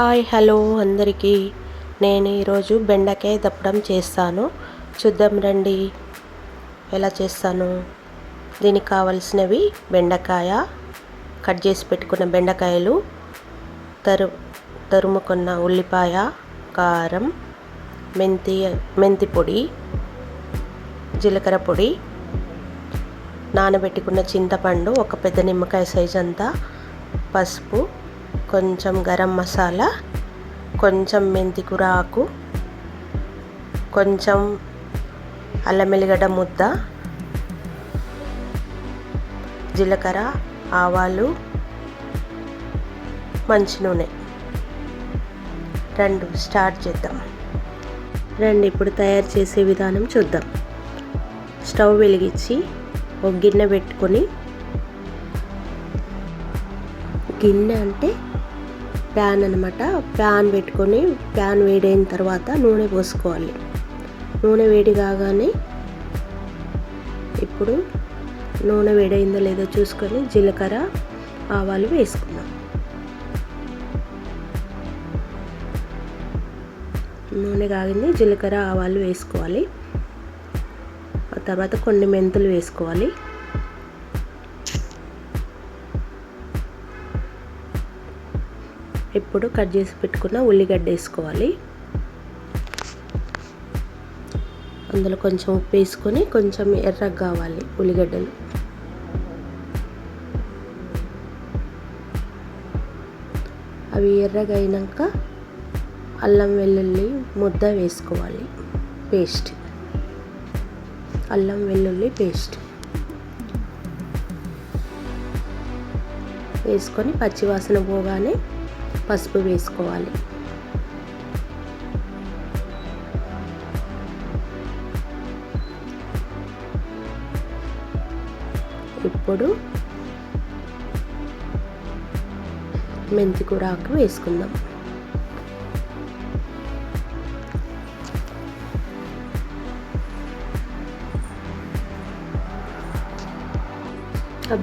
Hi hello అందరికీ. నేను ఈరోజు బెండకాయ దప్పడం చేస్తాను. చూద్దాం రండి. ఎలా చేస్తాను? దీనికి కావలసినవి బెండకాయ కట్ చేసి పెట్టుకున్న బెండకాయలు తరు తరుముకున్న ఉల్లిపాయ కారం మెంతి మెంతి పొడి జీలకర్ర పొడి నానబెట్టుకున్న చింతపండు ఒక పెద్ద నిమ్మకాయ సైజ్ అంతా పసుపు కొంచెం గరం మసాలా కొంచెం మెంతి కూర ఆకు కొంచెం అల్లం ఎల్లిగడ్డ ముద్ద జీలకర్ర ఆవాలు మంచి నూనె. రెండు స్టార్ట్ చేద్దాం. రండి ఇప్పుడు తయారు చేసే విధానం చూద్దాం. స్టవ్ వెలిగించి ఒక గిన్నె పెట్టుకొని గిన్నె అంటే ప్యాన్ అనమాట ప్యాన్ పెట్టుకొని ప్యాన్ వేడైన తర్వాత నూనె పోసుకోవాలి. నూనె వేడి కాగానే ఇప్పుడు నూనె వేడైందో లేదో చూసుకొని జీలకర్ర ఆవాలు వేసుకుందాం. నూనె కాగింది జీలకర్ర ఆవాలు వేసుకోవాలి. ఆ తర్వాత కొన్ని మెంతులు వేసుకోవాలి. ఇప్పుడు కట్ చేసి పెట్టుకున్న ఉల్లిగడ్డ వేసుకోవాలి. అందులో కొంచెం ఉప్పు వేసుకొని కొంచెం ఎర్రగా కావాలి ఉల్లిగడ్డలు. అవి ఎర్రగా అయినాక అల్లం వెల్లుల్లి ముద్ద వేసుకోవాలి పేస్ట్. అల్లం వెల్లుల్లి పేస్ట్. వేసుకొని పచ్చివాసన పోగానే పసుపు వేసుకోవాలి. ఇప్పుడు మెంతి కూర ఆకు వేసుకుందాం.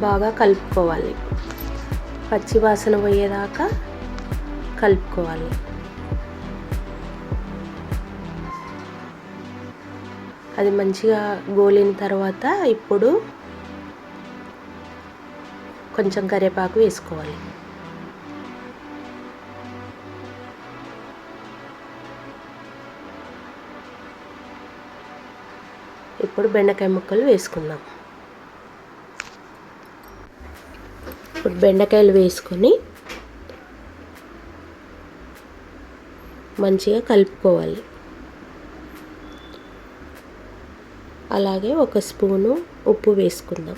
బాగా కలుపుకోవాలి. పచ్చి వాసన పోయేదాకా కలుపుకోవాలి. అది మంచిగా గోలిన తర్వాత ఇప్పుడు కొంచెం కరివేపాకు వేసుకోవాలి. ఇప్పుడు బెండకాయ ముక్కలు వేసుకుందాం. ఇప్పుడు బెండకాయలు వేసుకొని మంచిగా కలుపుకోవాలి. అలాగే ఒక స్పూను ఉప్పు వేసుకుందాం.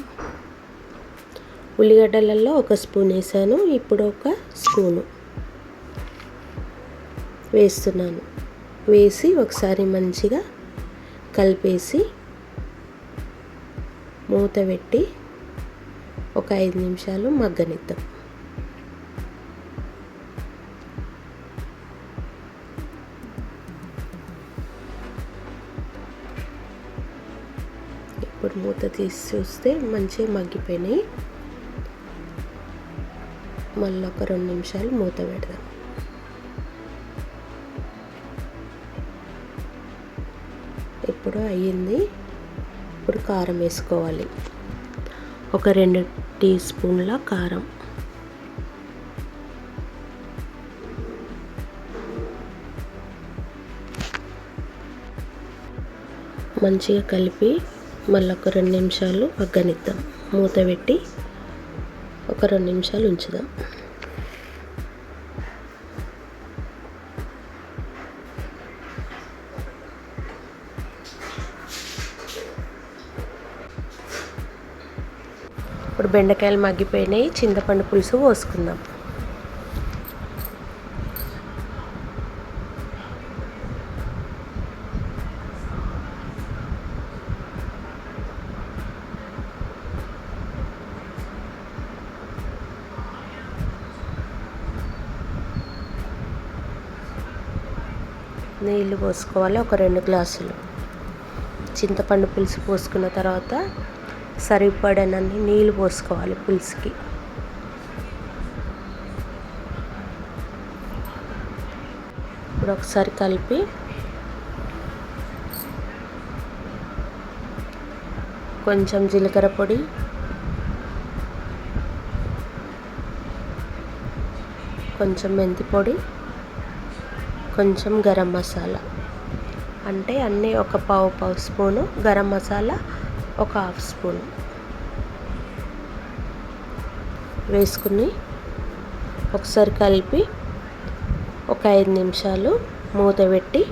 ఉల్లిగడ్డలలో ఒక స్పూన్ వేసాను ఇప్పుడు ఒక స్పూను వేస్తున్నాను. వేసి ఒకసారి మంచిగా కలిపేసి మూత పెట్టి ఒక ఐదు నిమిషాలు మగ్గనిద్దాం. ఇప్పుడు మూత తీసి చూస్తే మంచిగా మగ్గిపోయినాయి. మళ్ళీ ఒక రెండు నిమిషాలు మూత పెడదాం. ఇప్పుడు అయ్యింది. ఇప్పుడు కారం వేసుకోవాలి. ఒక రెండు టీ స్పూన్ల కారం. మంచిగా కలిపి మళ్ళీ ఒక రెండు నిమిషాలు మగ్గనిద్దాం మూత పెట్టి ఒక రెండు నిమిషాలు ఉంచుదాం. ఇప్పుడు బెండకాయలు మగ్గిపోయినాయి చింతపండు పులుసు పోసుకుందాం. నీళ్ళు పోసుకోవాలి ఒక రెండు గ్లాసులు. చింతపండు పులుసు పోసుకున్న తర్వాత సరిపడనన్ని నీళ్ళు పోసుకోవాలి పులుసుకి. ఇప్పుడు ఒకసారి కలిపి కొంచెం జీలకర్ర పొడి కొంచెం మెంతి పొడి కొంచెం గరం మసాలా. అంటే అన్నీ ఒక పావు పావు స్పూను గరం మసాలా ఒక హాఫ్ స్పూన్. వేసుకుని ఒకసారి కలిపి ఒక ఐదు నిమిషాలు మూత పెట్టి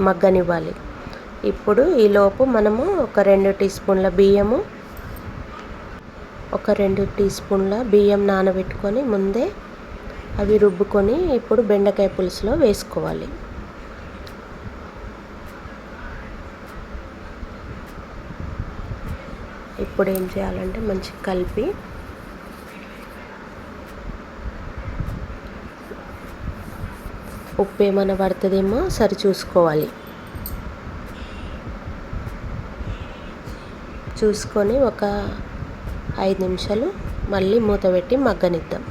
మగ్గనివ్వాలి. ఇప్పుడు ఈలోపు మనము ఒక రెండు టీ స్పూన్ల బియ్యము ఒక రెండు టీ స్పూన్ల బియ్యం నానబెట్టుకొని ముందే అవి రుబ్బుకొని ఇప్పుడు బెండకాయ పులుసులో వేసుకోవాలి. ఇప్పుడు ఏం చేయాలంటే మంచిగా కలిపి ఉప్పు ఏమైనా పడుతుందేమో సరి చూసుకోవాలి. చూసుకొని ఒక ఐదు నిమిషాలు మళ్ళీ మూత పెట్టి మగ్గనిద్దాం.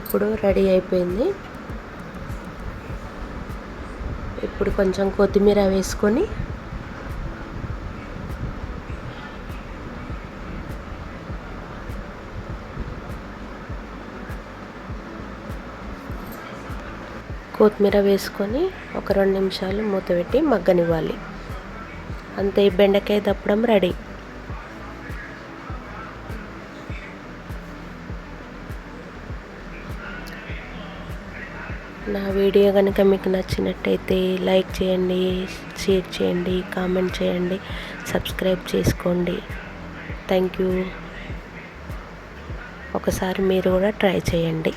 ఇప్పుడు రెడీ అయిపోయింది. ఇప్పుడు కొంచెం కొత్తిమీర వేసుకొని కొత్తిమీర వేసుకొని ఒక రెండు నిమిషాలు మూత పెట్టి మగ్గనివ్వాలి. అంతే బెండకాయ దప్పడం రెడీ. నా వీడియో కనుక మీకు నచ్చినట్టయితే లైక్ చేయండి షేర్ చేయండి కామెంట్ చేయండి సబ్స్క్రైబ్ చేసుకోండి. Thank you. ఒకసారి మీరు కూడా ట్రై చేయండి.